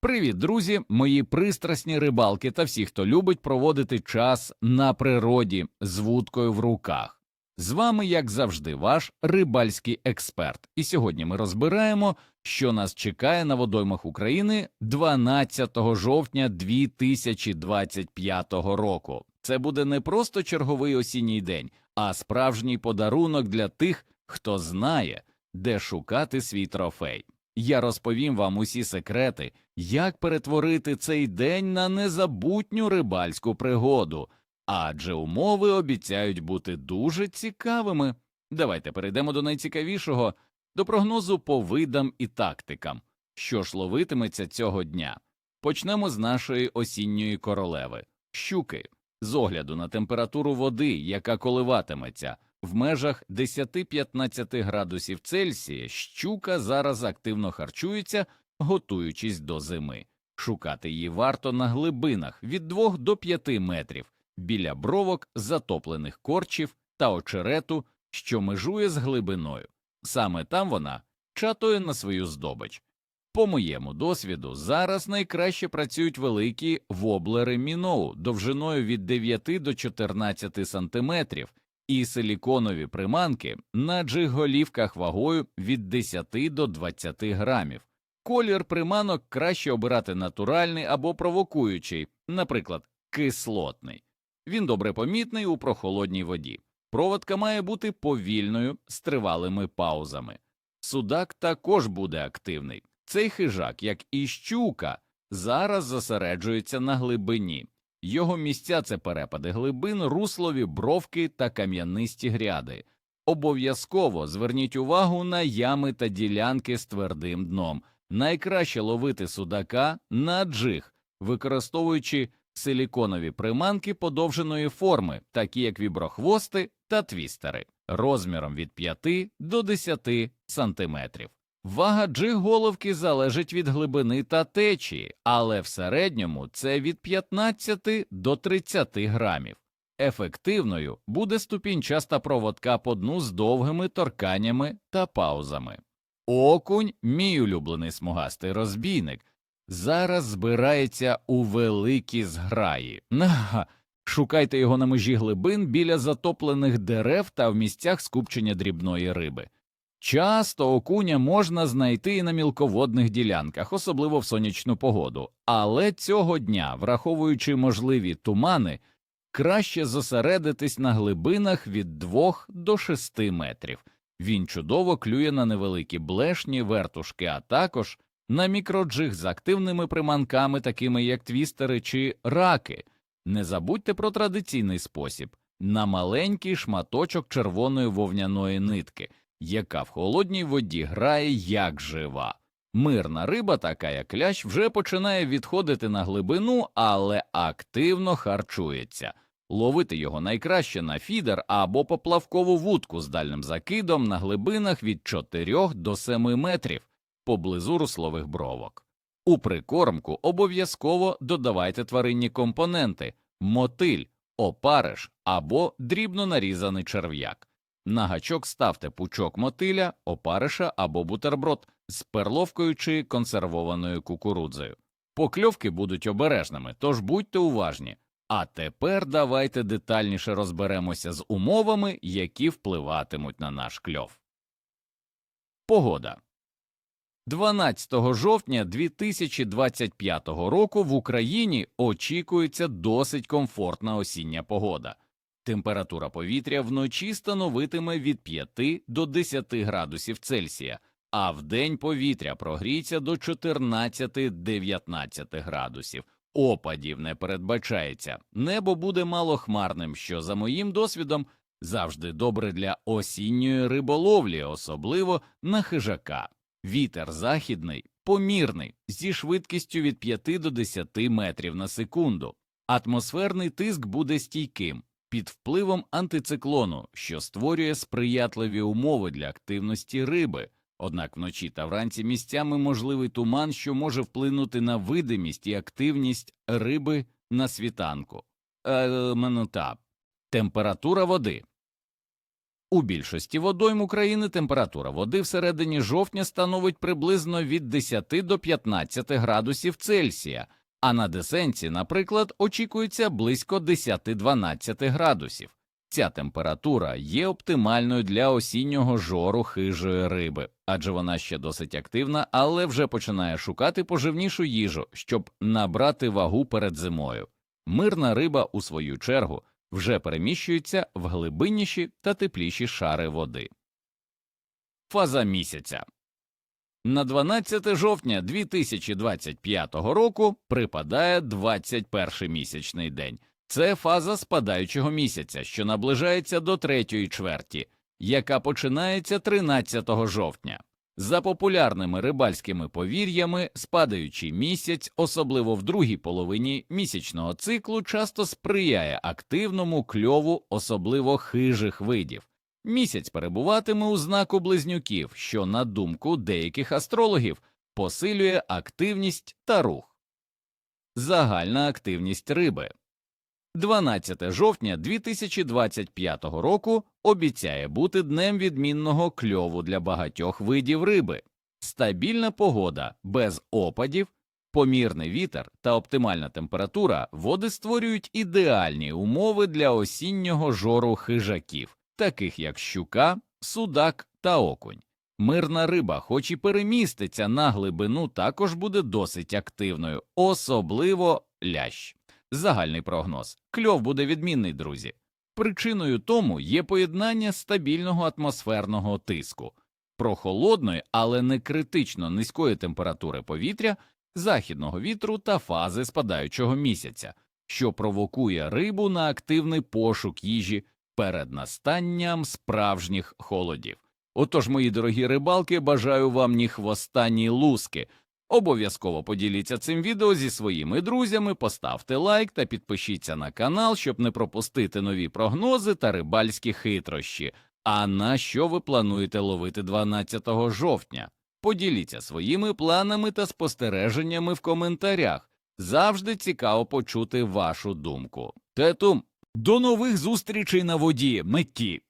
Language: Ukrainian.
Привіт, друзі, мої пристрасні рибалки та всі, хто любить проводити час на природі з вудкою в руках. З вами, як завжди, ваш рибальський експерт. І сьогодні ми розбираємо, що нас чекає на водоймах України 12 жовтня 2025 року. Це буде не просто черговий осінній день, а справжній подарунок для тих, хто знає, де шукати свій трофей. Я розповім вам усі секрети, як перетворити цей день на незабутню рибальську пригоду, адже умови обіцяють бути дуже цікавими. Давайте перейдемо до найцікавішого, до прогнозу по видам і тактикам, що ж ловитиметься цього дня. Почнемо з нашої осінньої королеви щуки, з огляду на температуру води, яка коливатиметься. В межах 10-15 градусів Цельсія щука зараз активно харчується, готуючись до зими. Шукати її варто на глибинах від 2 до 5 метрів біля бровок, затоплених корчів та очерету, що межує з глибиною. Саме там вона чатує на свою здобич. По моєму досвіду, зараз найкраще працюють великі воблери міноу довжиною від 9 до 14 сантиметрів і силіконові приманки на джиг-голівках вагою від 10 до 20 грамів. Колір приманок краще обирати натуральний або провокуючий, наприклад, кислотний. Він добре помітний у прохолодній воді. Проводка має бути повільною з тривалими паузами. Судак також буде активний. Цей хижак, як і щука, зараз зосереджується на глибині. Його місця це перепади глибин, руслові бровки та кам'янисті гряди. Обов'язково зверніть увагу на ями та ділянки з твердим дном. Найкраще ловити судака на джиг, використовуючи силіконові приманки подовженої форми, такі як віброхвости та твістери, розміром від 5 до 10 сантиметрів. Вага джиг-головки залежить від глибини та течії, але в середньому це від 15 до 30 грамів. Ефективною буде ступінчаста проводка по дну з довгими торканнями та паузами. Окунь, мій улюблений смугастий розбійник, зараз збирається у великі зграї. Нага, шукайте його на межі глибин біля затоплених дерев та в місцях скупчення дрібної риби. Часто окуня можна знайти і на мілководних ділянках, особливо в сонячну погоду, але цього дня, враховуючи можливі тумани, краще зосередитись на глибинах від 2 до 6 метрів. Він чудово клює на невеликі блешні, вертушки, а також на мікроджиг з активними приманками, такими як твістери чи раки. Не забудьте про традиційний спосіб на маленький шматочок червоної вовняної нитки яка в холодній воді грає як жива. Мирна риба, така як лящ, вже починає відходити на глибину, але активно харчується. Ловити його найкраще на фідер або поплавкову вудку з дальним закидом на глибинах від 4 до 7 метрів поблизу руслових бровок. У прикормку обов'язково додавайте тваринні компоненти мотиль, опариш або дрібно нарізаний черв'як. На гачок ставте пучок мотиля, опариша або бутерброд з перловкою чи консервованою кукурудзою. Покльовки будуть обережними, тож будьте уважні. А тепер давайте детальніше розберемося з умовами, які впливатимуть на наш кльов. Погода 12 жовтня 2025 року в Україні очікується досить комфортна осіння погода. Температура повітря вночі становитиме від 5 до 10 градусів Цельсія, а вдень повітря прогріється до 14-19 градусів. Опадів не передбачається. Небо буде малохмарним, що, за моїм досвідом, завжди добре для осінньої риболовлі, особливо на хижака. Вітер західний, помірний, зі швидкістю від 5 до 10 метрів на секунду. Атмосферний тиск буде стійким під впливом антициклону, що створює сприятливі умови для активності риби, однак вночі та вранці місцями можливий туман, що може вплинути на видимість і активність риби на світанку. Е, та. Температура води У більшості водойм України температура води всередині жовтня становить приблизно від 10 до 15 градусів Цельсія, а на десенці, наприклад, очікується близько 10-12 градусів. Ця температура є оптимальною для осіннього жору хижої риби, адже вона ще досить активна, але вже починає шукати поживнішу їжу, щоб набрати вагу перед зимою. Мирна риба, у свою чергу, вже переміщується в глибинніші та тепліші шари води. Фаза місяця на 12 жовтня 2025 року припадає 21 місячний день. Це фаза спадаючого місяця, що наближається до третьої чверті, яка починається 13 жовтня. За популярними рибальськими повір'ями, спадаючий місяць, особливо в другій половині місячного циклу, часто сприяє активному кльову, особливо хижих видів. Місяць перебуватиме у знаку близнюків, що, на думку деяких астрологів, посилює активність та рух. Загальна активність риби 12 жовтня 2025 року обіцяє бути днем відмінного кльову для багатьох видів риби. Стабільна погода без опадів, помірний вітер та оптимальна температура води створюють ідеальні умови для осіннього жору хижаків, таких як щука, судак та окунь. Мирна риба, хоч і переміститься на глибину, також буде досить активною, особливо лящ. Загальний прогноз. Кльов буде відмінний, друзі. Причиною тому є поєднання стабільного атмосферного тиску, прохолодної, але не критично низької температури повітря, західного вітру та фази спадаючого місяця, що провокує рибу на активний пошук їжі перед настанням справжніх холодів. Отож, мої дорогі рибалки, бажаю вам ні хвоста, ні луски. Обов'язково поділіться цим відео зі своїми друзями, поставте лайк та підпишіться на канал, щоб не пропустити нові прогнози та рибальські хитрощі. А на що ви плануєте ловити 12 жовтня? Поділіться своїми планами та спостереженнями в коментарях. Завжди цікаво почути вашу думку. Тетум, до нових зустрічей на воді, меті!